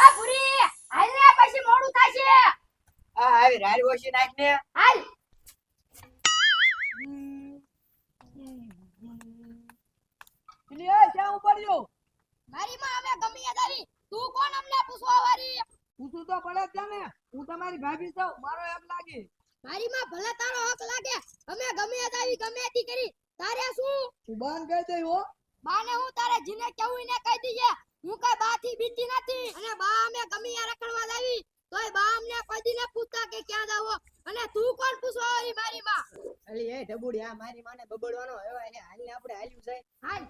આ ભૂરી હાલ ને પછી મોડું થશે. આ આવી રાડ ઓછી નાખ ને. હાલ. પેલી ક્યાં ઉપડ્યો? મારી માં અમે ગમી જાવી તું કોણ અમને પૂછવા વાળી? પૂછું તો પડે જ ને હું તમારી ભાભી છું મારો એમ લાગે. મારી માં ભલે તારો હક લાગે અમે ગમે તારી ગમે તી કરી. તારે શું? તું બંધ કરી દઈ હો. બાને હું તારે જીને કેવું ને કહી દીજે હું કઈ બા થી બીતી નથી. અને બા અમે ગમી રખડવા લાવી. તોય બા અમને કોઈ દી ન પૂછતા કે ક્યાં જાવો. અને તું કોણ પૂછો એ મારી માં? અલી એ ઢબુડી આ મારી માને બબડવાનો હવે હે હાલને આપણે હાલ્યું જાય. હાલ.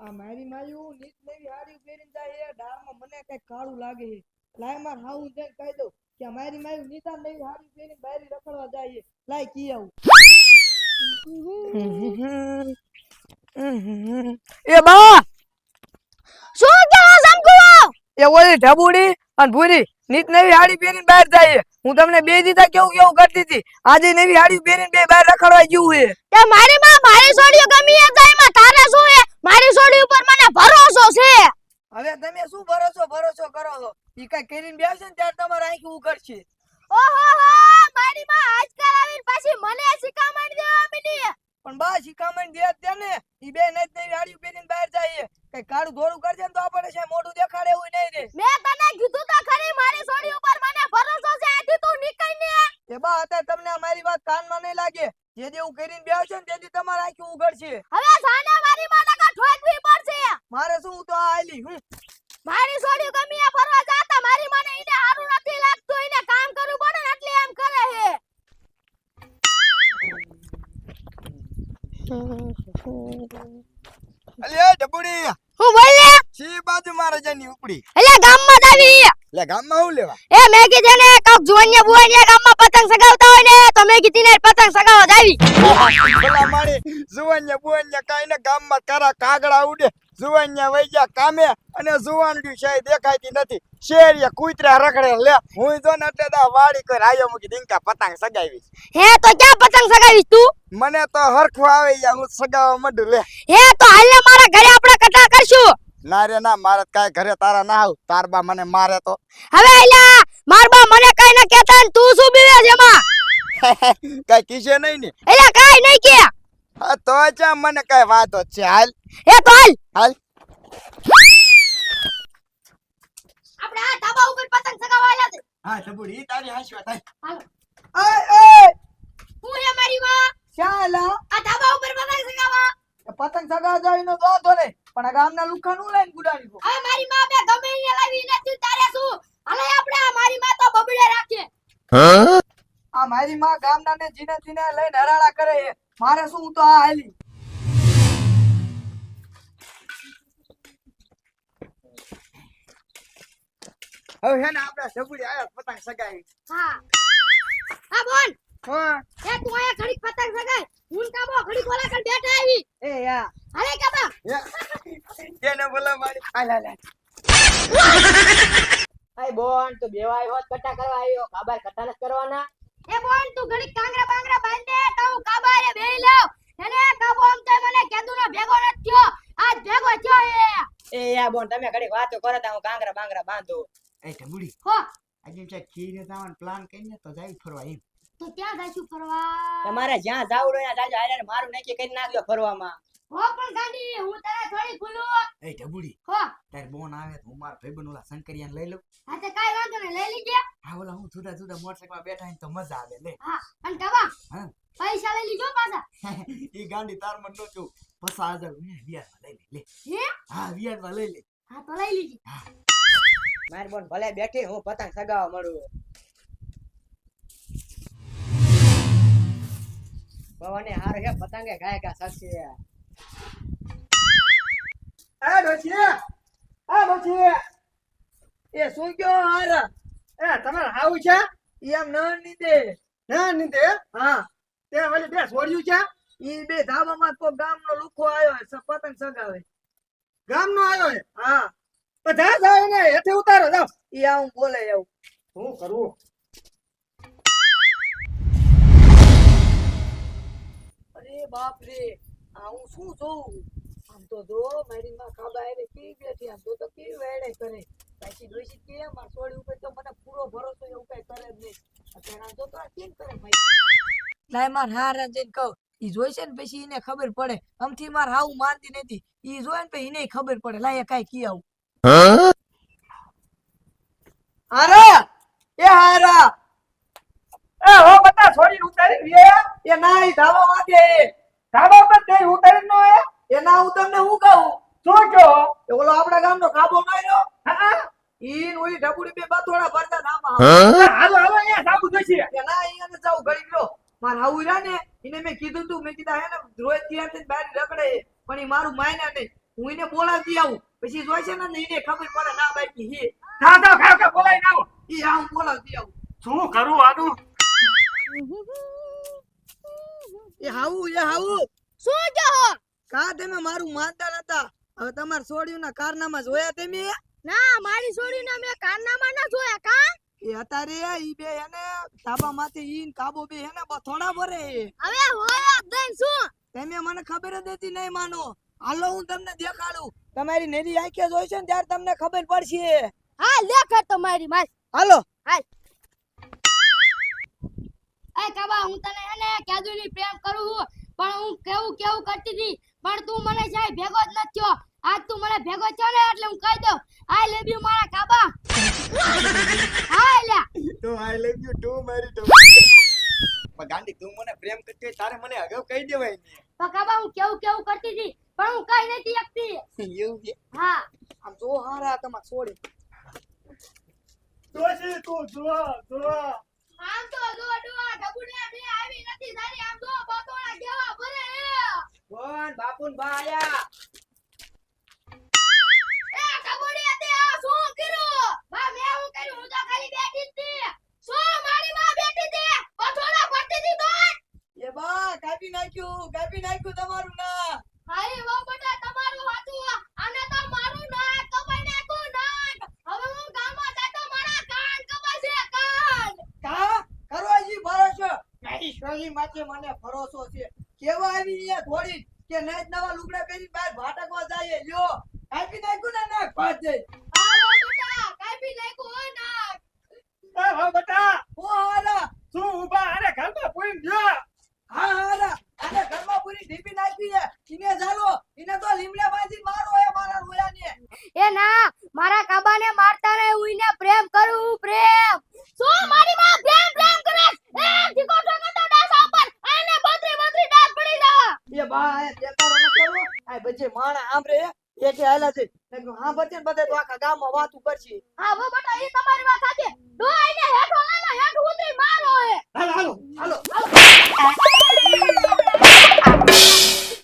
આ મારી માયું નીત નવી હાડી પહેરીને જાય એ ડાળમાં મને કઈ કાળું લાગે છે. લાય માર હાવું જઈને કહી દઉં કે આ મારી માયું નીતા નવી હાડી પહેરીને બારી રખડવા જાય. લાય કી આવું. એ બા! એ ઓલી ઢબુડી અને ભૂરી. નીત નવી હાડી પહેરીને બહાર જાય હું તમને બે દીધા કેવું કેવું કરતી હતી? આજે નવી હાડી પહેરીને બે બહાર રખડવા ગયું છે. તે મારી માં મારી છોડીઓ ગમી જાય માં. તારે શું હે મારી સોડી ઉપર મને ભરોસો છે. હવે તમે શું ભરોસો ભરોસો કરો છો? ઈ કઈ કરીને બેસે ને ત્યારે તમારે આંખી કરશે ઓહો હો મારી માં આજકાલ આવીને પાછી મને શિખામણ દેવા મીડી પણ બા શિખામણ દે દે ને. ઈ બે નઈ હાડી પહેરીને બહાર જાય કઈ કાળું ધોળું કરજે ને તો આપણે છે મોઢું દેખાડે એવું નહીં રે મેં તને કીધું તો ખરી મારી છોડી ઉપર મને ભરોસો છે આથી તું નીકળ ને એ બા અત્યારે તમને આ મારી વાત કાનમાં નહીં લાગે જે જે હું કરીને બેસે ને તેથી તમારે આંખી ઉઘડશે હવે સાને મારી માં લગા ઠોકવી પડશે મારે શું હું તો આ આલી હું મારી છોડી ગમી આ ફરવા જાતા મારી મને ઈને હારું નથી લાગતું ઈને કામ કરવું પડે ને એટલે એમ કરે હે અલે એ ઢબુડી હું બોલે સી બાજુ મારે જની ઉપડી? એટલે ગામમાં જાવી લે ગામમાં હું લેવા? એ મેં કીધું ને કોક જુવાનિયા બુવાનિયા ગામમાં પતંગ સગાવતા હોય ને તો મેં કીધી ને પતંગ સગાવવા જાવી ભલા મારી જુવાનિયા બુવાનિયા કાઈ ને ગામમાં તારા કાગડા ઉડે. જુવાનિયા ગયા કામે અને જુવાનડી શાય દેખાતી નથી. શેરિયા કૂતરા રખડે લે. હું જો ને એટલે દા વાડી કર આયો મૂકી દિંકા પતંગ સગાવી હે તો ક્યાં પતંગ સગાવી તું? મને તો હરખો આવે યા હું સગાવા મંડું લે. હે તો હાલે મારા ઘરે આપણે કટા કરશું. ના રે ના મારે કાય ઘરે તારા ના આવ. તાર બા મને મારે તો. હવે એલા માર બા મને કઈ ના કહેતા ને તું શું બીવે છે એમાં? કઈ કીશે નહીં ને. એલા કાઈ નહીં કે. હા તો ચા મને કઈ વાતો છે. હાલ. એ તો હાલ. હાલ. આપણે આ ધાબા ઉપર પતંગ ચગાવવા છે. હા ઢબુડી તારી હાશવા થાય. હાલો. એ એ. હું હે મારી માં? ચાલો આ ધાબા ઉપર પતંગ ચગાવવા. પતંગ સગા જાવીનો તો વાંધો ને પણ આ ગામના લુખા નું લઈને ગુડાડી કો હવે મારી માં બે ગમે એને લાવી નથી તારે શું? હાલે આપણે આ મારી માં તો બબડે રાખીએ. આ મારી માં ગામના ને જીને જીને લઈને હરાડા કરે છે. મારે શું તો આ હાલી. હવે હે ને આપણે ઢબુડી આયા પતંગ સગાઈ. હા. હા બોલ. હા. એ તું આયા ઘડી પતંગ સગાય હું કાબો ઘડી ઓલા કર બેઠા આવી? એ યા. હાલે કાબા એને બોલા મારી. હાલ હાલ. આય બોન તો બેવાય હોત કટા કરવા આવ્યો? કાબાર કટા ન કરવાના એ બોલ તું ઘડીક કાંગરા બાંગરા બાંધે તો હું કાબા રે બેહી લઉં એને કાબો આમ તો મને કેદુનો ભેગો નથી થયો આજ ભેગો થયો એ એ બોન તમે ઘડી વાતો કરો તા હું કાંગરા બાંગરા બાંધું. એ ઢબુડી હો. આજે ચા ખીરે જવાનો પ્લાન કરીને તો જાવી ફરવા એમ. તો ત્યાં જાશું ફરવા. તમારે જ્યાં જાવ હોય ત્યાં જાજો હારે મારું નક્કી કરી નાખજો ફરવામાં. હો પણ ગાંડી હું તારે થોડી ખુલ્લું એ ઢબુડી હો. તાર બોન આવે તો હું મારા ભાઈબંધ ઓલા શંકરિયાને લઈ લઉં. હા તો કાઈ વાંધો નહીં લઈ લીજે. હા ઓલા હું જુદા જુદા મોટરસાઇકલ બેઠા ને તો મજા આવે લે. હા અને કાબા હા. પૈસા લઈ લીધો પાછા. ઈ ગાંડી તાર મન નો છું પચાસ હજાર વિયારમાં લઈ લે લે. હે? હા માં લઈ લે. હા તો લઈ લીજે. મારી બોન ભલે બેઠી હું પતંગ સગાવા મળું. પવને હાર હે પતંગે ગાય કા સકશે આ ડોચી આ ડોચી એ શું કયો હાર એ તમારે હાવું છે? એમ ન નીદે. ના નીંદે હા. તે ઓલી બે છોડ્યું છે? ઈ બે ધાબામાં તો ગામનો લુખો આવ્યો છે પતંગ સગાવે. ગામનો આવ્યો છે હા. બધા જાવ ને હેઠે ઉતારો જાવ ઈ આવું બોલે એવું. શું કરવું અરે બાપ રે આ હું શું જોઉં? આમ તો જો મારી માં કાબા આવે કેવી બેઠી આમ તો તો કેવી વેડે કરે. પછી ડોશી કે માર છોડી ઉપર તો મને પૂરો ભરોસો એવું કઈ કરે જ નહીં. અત્યારે જો તો આ કેમ કરે ભાઈ લાય માર હારા જઈને કહું. ઈ જોઈશે ને પછી એને ખબર પડે. અમથી માર હાવ માનતી નથી. ઈ જોય ને પછી એને ખબર પડે. લાય કાઈ કી આવું. હારા? એ હારા? એ હો બતા છોડી ઉતારી રે એ ના ઈ ધાબા વાગે ધાવા પર તે ઉતારી નો એ એ ના હું તમને હું કહું? શું કહો? એ ઓલો આપણા ગામનો કાબો ના રહ્યો હા. ઈ ને ઓલી ઢબુડી બે બાથોડા ભરતા નામાં હાલો હાલો અહીંયા સાબુ જોઈશે કે ના અહીંયા જાવ ઘડી ગયો માર હાઉ રહ્યા ને એને મેં કીધું તું મેં કીધા હે ને રોજ ત્યાં થઈને બહાર રખડે પણ એ મારું માયના નહીં હું એને બોલાવતી આવું. પછી જોઈશે ને ને એને ખબર પડે ના બાકી હે ના તો ખાવ કે બોલાઈ નાવ ઈ હા હું બોલાવતી આવું. શું કરું આનું એ હાઉ એ હાઉ. શું કહો કા તમે મારું માનતા નતા? હવે તમાર છોડ્યું ના કારનામાં જોયા તમે? ના મારી છોડીને મેં કાનનામાં ના જોયા કા? એ અત્યારે ઈ બે એને ધાબા માથે ઈ કાબો બે એને બથોડા ભરે. હવે હોય દઈને શું? તમે મને ખબર જ હતી નહીં માનો. હાલો હું તમને દેખાડું. તમારી નેરી આંખે જોઈશે ને ત્યારે તમને ખબર પડશે. હા લેખ તમારી માસ હાલો. એ કાબા હું તને એને કેદુની પ્રેમ કરું છું પણ હું કેવું કેવું કરતી હતી પણ તું મને જાય ભેગો જ નથી થયો. આજ તું મને ભેગો થયો ને એટલે હું કહી દઉં. આઈ લવ યુ મારા કાબા હા લ્યા. તો આઈ લવ યુ ટુ મારી તો. પણ ગાંડી તું મને પ્રેમ કરતી હોય તારે મને અગાઉ કહી દેવાય તો કાબા હું કેવું કેવું કરતી હતી પણ હું કઈ નથી શકતી એવું છે? હા. આમ જો હારા તમાર છોડી દોશી તું આમ તો જો બે આવી નથી. તારી આમ જો બતોડા કેવા ભરે હે બાપુન બાયા કાપી નાખ્યું તમારું ના. હાય વો બટા તમારું હતું આને તો મારું ના કપાઈ નાખું નાક. હવે હું ગામમાં જાતો મારા કાન કપાશે કાન. કા? કરવાજી ભરોસો? મારી સોલી માથે મને ભરોસો છે. કેવા આવી અહીંયા થોડી કે નહીં નવા લુગડા પહેરી બહાર ભાટકવા જાય લ્યો. કાપી નાખ્યું ના નાક પાછ જઈ આવો બટા કાપી નાખ્યું એ હો બટા ઓ હાલા. તું ઊભા અરે ઘરમાં પૂરી ગયો હા હારા અને ઘરમાં પૂરી ઢીપી નાખી છે. ઇને ચાલો ઇને તો લીમડા બાંધી મારો એ મારા રોયાને. એ ના મારા કાબાને મારતા રહે હું ઇને પ્રેમ કરું પ્રેમ. શું મારી માં પ્રેમ પ્રેમ કરે? એ ઠીકો ઠોકો તો ડાસ આપણ આને બત્રી બત્રી ડાસ પડી જા એ બા એ ન કરો. આ બજે માણા આંબરે એકે આલા છે. હા બચે બધે તો આખા ગામમાં વાત ઉપર છે હા વો બટા એ તમારી વાત સાચી. ડો આઈને હેઠો આના હેઠ ઉતરી મારો હે હાલો હાલો. હાલો.